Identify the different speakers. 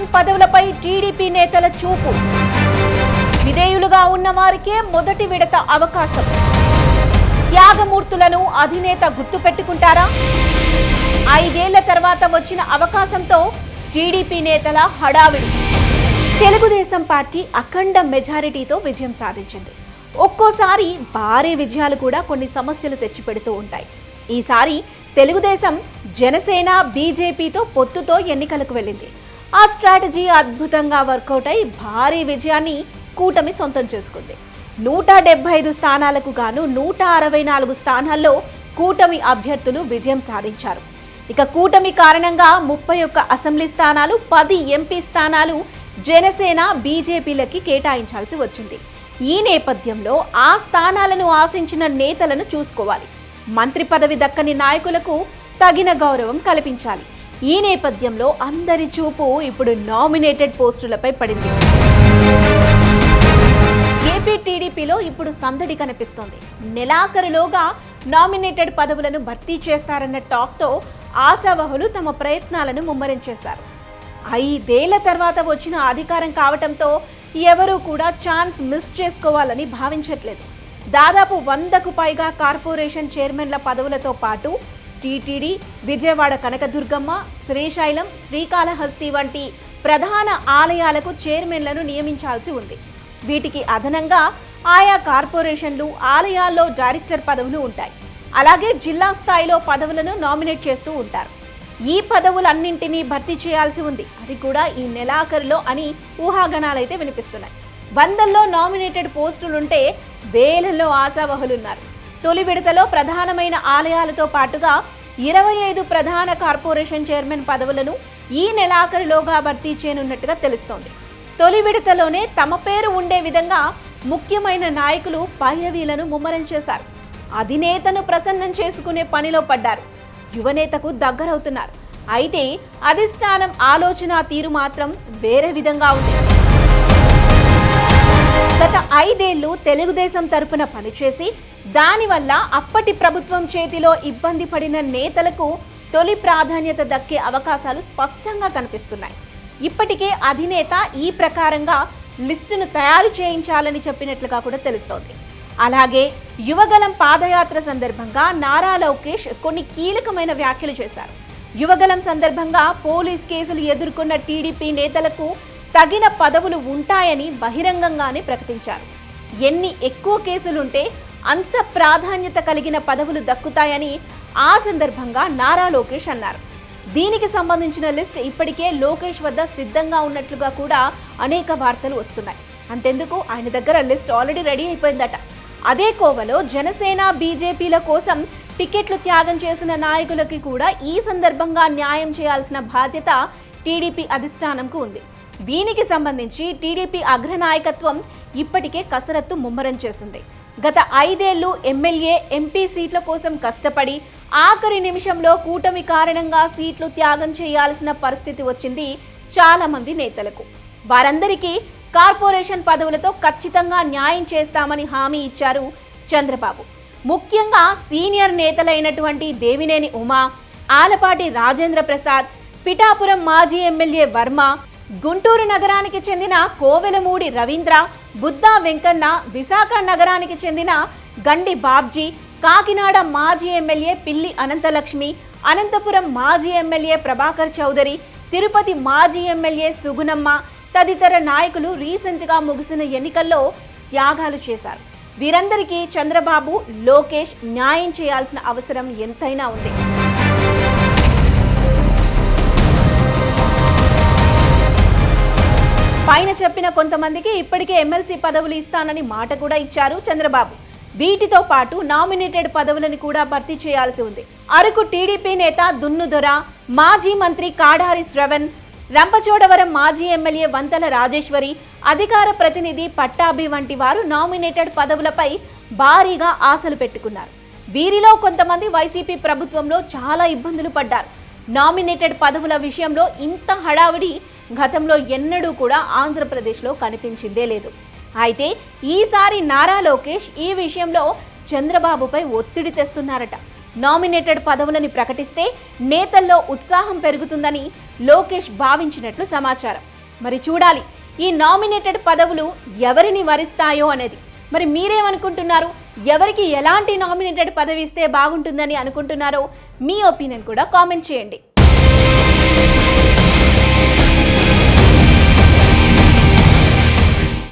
Speaker 1: Commission పదవులపై TDP నేతల చూపు. విధేయులుగా ఉన్న వారికే మొదటి విడత అవకాశం. త్యాగమూర్తులను అధినేత గుర్తుపెట్టుకుంటారా? ఐదేళ్ళ తర్వాత వచ్చిన అవకాశంతో టీడీపీ నేతల హడావిడి. తెలుగుదేశం పార్టీ అఖండ మెజారిటీతో విజయం సాధించింది. ఒక్కోసారి భారీ విజయాలు కూడా కొన్ని సమస్యలు తెచ్చిపెడుతూ ఉంటాయి. ఈసారి తెలుగుదేశం జనసేన బీజేపీతో పొత్తుతో ఎన్నికలకు వెళ్ళింది. ఆ స్ట్రాటజీ అద్భుతంగా వర్కౌట్ అయి భారీ విజయాన్ని కూటమి సొంతం చేసుకుంది. నూట డెబ్బై ఐదు స్థానాలకు గాను నూట అరవై నాలుగు స్థానాల్లో కూటమి అభ్యర్థులు విజయం సాధించారు. ఇక కూటమి కారణంగా ముప్పై ఒక్క అసెంబ్లీ స్థానాలు పది ఎంపీ స్థానాలు జనసేన బీజేపీలకి కేటాయించాల్సి వచ్చింది. ఈ నేపథ్యంలో ఆ స్థానాలను ఆశించిన నేతలను చూసుకోవాలి. మంత్రి పదవి దక్కని నాయకులకు తగిన గౌరవం కల్పించాలి. ఈ నేపథ్యంలో అందరి చూపు ఇప్పుడు నామినేటెడ్ పోస్టులపై పడింది. ఏపీ టీడీపీలో ఇప్పుడు సందడి కనిపిస్తోంది. నెలాఖరులోగా నామినేటెడ్ పదవులను భర్తీ చేస్తారన్న టాక్తో ఆశావహులు తమ ప్రయత్నాలను ముమ్మరం చేశారు ఐదేళ్ళ తర్వాత వచ్చిన అధికారం కావటంతో ఎవరూ కూడా ఛాన్స్ మిస్ చేసుకోవాలని భావించట్లేదు. దాదాపు వందకు పైగా కార్పొరేషన్ చైర్మన్ల పదవులతో పాటు టీటీడీ విజయవాడ కనకదుర్గమ్మ శ్రీశైలం శ్రీకాళహస్తి వంటి ప్రధాన ఆలయాలకు చైర్మన్లను నియమించాల్సి ఉంది. వీటికి అదనంగా ఆయా కార్పొరేషన్లు ఆలయాల్లో డైరెక్టర్ పదవులు ఉంటాయి. అలాగే జిల్లా స్థాయిలో పదవులను నామినేట్ చేస్తూ ఉంటారు. ఈ పదవులన్నింటినీ భర్తీ చేయాల్సి ఉంది. అది కూడా ఈ నెలాఖరులో అని ఊహాగణాలైతే వినిపిస్తున్నాయి. వందల్లో నామినేటెడ్ పోస్టులుంటే వేలలో ఆశావహులున్నారు. తొలి విడతలో ప్రధానమైన ఆలయాలతో పాటుగా ఇరవై ఐదు ప్రధాన కార్పొరేషన్ చైర్మన్ పదవులను ఈ నెలాఖరులోగా భర్తీ చేయనున్నట్టుగా తెలుస్తోంది. తొలి విడతలోనే తమ పేరు ఉండే విధంగా ముఖ్యమైన నాయకులు పైరవీలను ముమ్మరం చేశారు. అధినేతను ప్రసన్నం చేసుకునే పనిలో పడ్డారు. యువనేతకు దగ్గరవుతున్నారు. అయితే అధిష్టానం ఆలోచన తీరు మాత్రం వేరే విధంగా ఉంది. గత ఐదేళ్ళు తెలుగుదేశం తరపున పనిచేసి దానివల్ల అప్పటి ప్రభుత్వం చేతిలో ఇబ్బంది పడిన నేతలకు తొలి ప్రాధాన్యత దక్కే అవకాశాలు స్పష్టంగా కనిపిస్తున్నాయి. ఇప్పటికే అధినేత ఈ ప్రకారంగా లిస్టును తయారు చేయించాలని చెప్పినట్లుగా కూడా తెలుస్తోంది. అలాగే యువగలం పాదయాత్ర సందర్భంగా నారా లోకేష్ కొన్ని కీలకమైన వ్యాఖ్యలు చేశారు. యువగలం సందర్భంగా పోలీస్ కేసులు ఎదుర్కొన్న టీడీపీ నేతలకు తగిన పదవులు ఉంటాయని బహిరంగంగానే ప్రకటించారు. ఎన్ని ఎక్కువ కేసులుంటే అంత ప్రాధాన్యత కలిగిన పదవులు దక్కుతాయని ఆ సందర్భంగా నారా లోకేష్ అన్నారు. దీనికి సంబంధించిన లిస్ట్ ఇప్పటికే లోకేష్ వద్ద సిద్ధంగా ఉన్నట్లుగా కూడా అనేక వార్తలు వస్తున్నాయి. అంతెందుకు? ఆయన దగ్గర లిస్ట్ ఆల్రెడీ రెడీ అయిపోయిందట. అదే కోవలో జనసేన బీజేపీల కోసం టికెట్లు త్యాగం చేసిన నాయకులకి కూడా ఈ సందర్భంగా న్యాయం చేయాల్సిన బాధ్యత టీడీపీ అధిష్టానంకు ఉంది. దీనికి సంబంధించి టీడీపీ అగ్రనాయకత్వం ఇప్పటికే కసరత్తు ముమ్మరం చేసింది. గత ఐదేళ్ళు ఎమ్మెల్యే ఎంపీ సీట్ల కోసం కష్టపడి ఆఖరి నిమిషంలో కూటమి కారణంగా సీట్లు త్యాగం చేయాల్సిన పరిస్థితి వచ్చింది చాలా మంది నేతలకు. వారందరికీ కార్పొరేషన్ పదవులతో ఖచ్చితంగా న్యాయం చేస్తామని హామీ ఇచ్చారు చంద్రబాబు. ముఖ్యంగా సీనియర్ నేతలైనటువంటి దేవినేని ఉమా ఆలపాటి రాజేంద్ర ప్రసాద్ పిఠాపురం మాజీ ఎమ్మెల్యే వర్మ గుంటూరు నగరానికి చెందిన కోవెలమూడి రవీంద్ర బుద్దా వెంకన్న విశాఖ నగరానికి చెందిన గండి బాబ్జీ కాకినాడ మాజీ ఎమ్మెల్యే పిల్లి అనంతలక్ష్మి అనంతపురం మాజీ ఎమ్మెల్యే ప్రభాకర్ చౌదరి తిరుపతి మాజీ ఎమ్మెల్యే సుగుణమ్మ తదితర నాయకులు రీసెంట్గా ముగిసిన ఎన్నికల్లో త్యాగాలు చేశారు. వీరందరికీ చంద్రబాబు లోకేష్ న్యాయం చేయాల్సిన అవసరం ఎంతైనా ఉంది. పైన చెప్పిన కొంతమందికి ఇప్పటికే ఎమ్మెల్సీ పదవులు ఇస్తానని మాట కూడా ఇచ్చారు చంద్రబాబు. వీటితో పాటు నామినేటెడ్ పదవులను కూడా భర్తీ చేయాల్సి ఉంది. అరకు టీడీపీ నేత దున్నుదొర మాజీ మంత్రి కాడారి శ్రవణ్ రంపచోడవరం మాజీ ఎమ్మెల్యే వంతల రాజేశ్వరి అధికార ప్రతినిధి పట్టాభి వంటి వారు నామినేటెడ్ పదవులపై భారీగా ఆశలు పెట్టుకున్నారు. వీరిలో కొంతమంది వైసీపీ ప్రభుత్వంలో చాలా ఇబ్బందులు పడ్డారు. నామినేటెడ్ పదవుల విషయంలో ఇంత హడావిడి గతంలో ఎన్నడూ కూడా ఆంధ్రప్రదేశ్లో కనిపించిందే లేదు. అయితే ఈసారి నారా లోకేష్ ఈ విషయంలో చంద్రబాబుపై ఒత్తిడి తెస్తున్నారట. నామినేటెడ్ పదవులని ప్రకటిస్తే నేతల్లో ఉత్సాహం పెరుగుతుందని లోకేష్ భావించినట్లు సమాచారం. మరి చూడాలి ఈ నామినేటెడ్ పదవులు ఎవరిని వరిస్తాయో అనేది. మరి మీరేమనుకుంటున్నారు? ఎవరికి ఎలాంటి నామినేటెడ్ పదవి ఇస్తే బాగుంటుందని అనుకుంటున్నారో మీ ఒపీనియన్ కూడా కామెంట్ చేయండి.